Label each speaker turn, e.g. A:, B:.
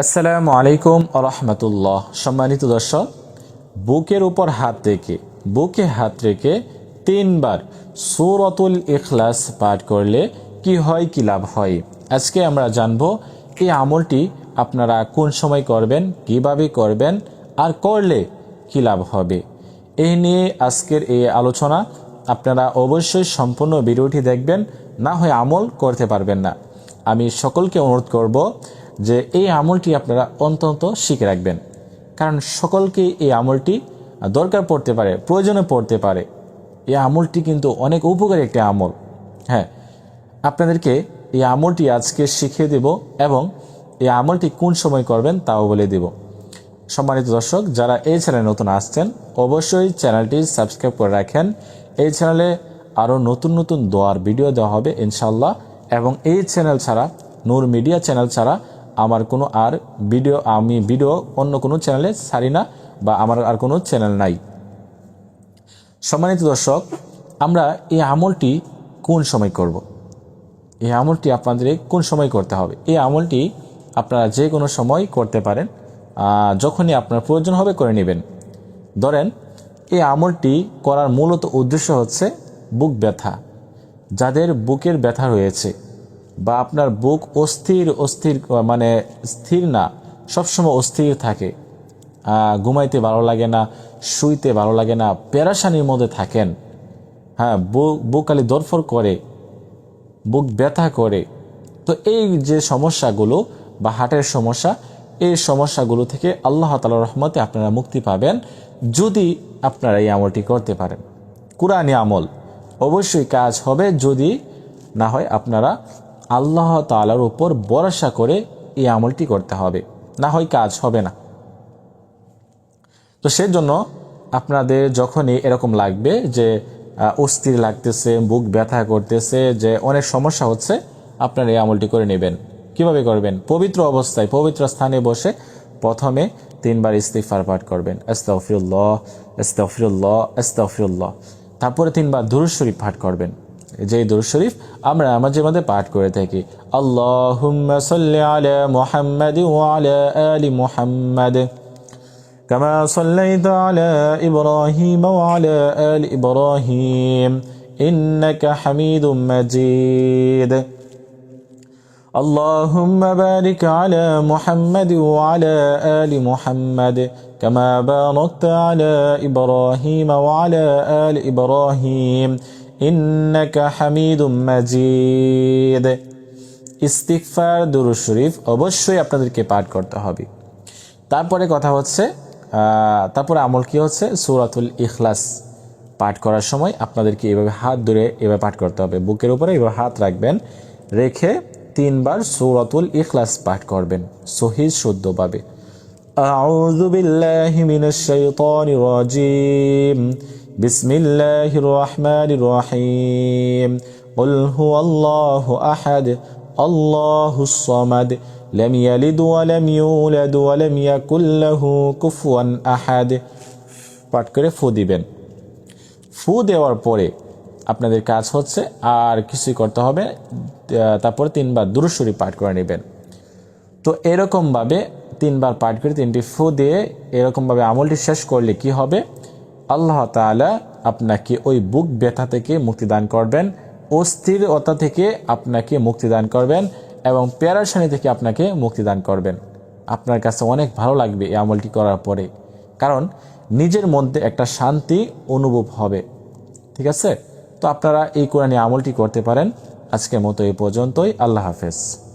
A: আসসালামু আলাইকুম রহমতুল্লাহ। সম্মানিত দর্শক, বুকের উপর হাত রেখে, বুকে হাত রেখে তিনবার সুরতুল ইখলাস পাঠ করলে কি হয়, কি লাভ হয়? আজকে আমরা জানব এই আমলটি আপনারা কোন সময় করবেন, কীভাবে করবেন, আর করলে কি লাভ হবে? এই নিয়ে আজকের এই আলোচনা আপনারা অবশ্যই সম্পূর্ণ ভিডিওটি দেখবেন, না হয় আমল করতে পারবেন না। আমি সকলকে অনুরোধ করব যে এই আমলটি আপনারা অন্তত শিখে রাখবেন। কারণ সকলকে এই আমলটি দরকার পড়তে পারে, প্রয়োজনে পড়তে পারে। এই আমলটি কিন্তু অনেক উপকারী একটি আমল। হ্যাঁ আপনাদেরকে এই আমলটি আজকে শিখিয়ে দেব এবং এই আমলটি কোন সময় করবেন তাও বলে দেব। সম্মানিত দর্শক, যারা এই চ্যানেলে নতুন আসছেন, অবশ্যই চ্যানেলটি সাবস্ক্রাইব করে রাখেন। এই চ্যানেলে আরও নতুন নতুন দোয়ার ভিডিও দেওয়া হবে ইনশাল্লাহ এবং এই চ্যানেল ছাড়া, নূর মিডিয়া চ্যানেল ছাড়া আমার কোনো আর ভিডিও, আমি ভিডিও অন্য কোনো চ্যানেলে ছাড়ি না বা আমার আর কোনো চ্যানেল নাই। সম্মানিত দর্শক, আমরা এই আমলটি কোন সময় করব। এই আমলটি আপনাদের কোন সময় করতে হবে? এই আমলটি আপনারা যে কোনো সময় করতে পারেন যখনই আপনার প্রয়োজন হবে করে নেবেন। ধরেন, এই আমলটি করার মূলত উদ্দেশ্য হচ্ছে বুক ব্যথা। যাদের বুকের ব্যথা রয়েছে বা আপনার বুক অস্থির অস্থির মানে স্থির না, সবসময় অস্থির থাকে। ঘুমাইতে ভালো লাগে না, শুইতে ভালো লাগে না প্যারাসানির মধ্যে থাকেন। হ্যাঁ বুক বুক খালি দরফর করে, বুক ব্যথা করে। তো এই যে সমস্যাগুলো বা হার্টের সমস্যা, এই সমস্যাগুলো থেকে আল্লাহ তালা রহমতে আপনারা মুক্তি পাবেন যদি আপনারা এই আমলটি করতে পারেন। কুরআনী আমল অবশ্যই কাজ হবে যদি না হয় আপনারা আল্লাহ তালার উপর ভরসা করে এই আমলটি করতে হবে। না হয় কাজ হবে না। তো সেজন্য আপনাদের যখনই এরকম লাগবে যে অস্থির লাগতেছে, বুক ব্যথা করতেছে, যে অনেক সমস্যা হচ্ছে, আপনারা এই আমলটি করে নেবেন। কীভাবে করবেন? পবিত্র অবস্থায়, পবিত্র স্থানে বসে প্রথমে তিনবার ইস্তিফার পাঠ করবেন। আস্তাফিরুল্লাহ আস্তাফিরুল্লাহ আস্তাফিরুল্লাহ তারপরে তিনবার দুরুদ শরীফ পাঠ করবেন। যে দুরুদ শরীফ আমরা মাঝে মাঝে পাঠ করে থাকি আল্লাহুম্মা সাল্লি আলা মুহাম্মাদ ওয়া আলা আলি মুহাম্মাদ كما صليت على إبراهيم وعلى آل إبراهيم إنك حميد مجيد اللهم بارك على محمد وعلى آل محمد كما باركت على إبراهيم وعلى آل إبراهيم إنك حميد مجيد ইস্তিকফার দুরুদ শরীফ অবশ্যই আপনাদেরকে পাঠ করতে হবে তারপরে কথা হচ্ছে আহ, তারপরে আমল কি হচ্ছে সৌরাতুল ইখলাস পাঠ করার সময় আপনাদেরকে এভাবে হাত ধরে এভাবে পাঠ করতে হবে বুকের উপরে এভাবে হাত রাখবেন রেখে তিনবার সৌরাতুল ইখলাস পাঠ করবেন সহিদ শুদ্ধভাবে أعوذ بالله من الشيطان الرجيم بسم الله الرحمن الرحيم قل هو الله أحد الله الصمد لم يلد ولم يولد ولم يكن له كفوا أحد পাঠ করে ফু দিবেন ফু দেওয়ার পরে আপনাদের কাজ হচ্ছে আর কিছুই করতে হবে আহ, তারপরে তিনবার দুরুশরী পাঠ করে নেবেন তো এরকমভাবে তিনবার পাঠ করে তিনটি ফু দিয়ে এরকমভাবে আমলটি শেষ করলে কি হবে আল্লাহ তাআলা আপনাকে ওই বুক ব্যথা থেকে মুক্তিদান করবেন, অস্থিরতা থেকে আপনাকে মুক্তিদান করবেন এবং প্যারাসানি থেকে আপনাকে মুক্তিদান করবেন। আপনার কাছে অনেক ভালো লাগবে এই আমলটি করার পরে। কারণ নিজের মধ্যে একটা শান্তি অনুভব হবে। ঠিক আছে? তো আপনারা এই কোরআনী আমলটি করতে পারেন। আজকের মতো এই পর্যন্তই। আল্লাহ হাফেজ।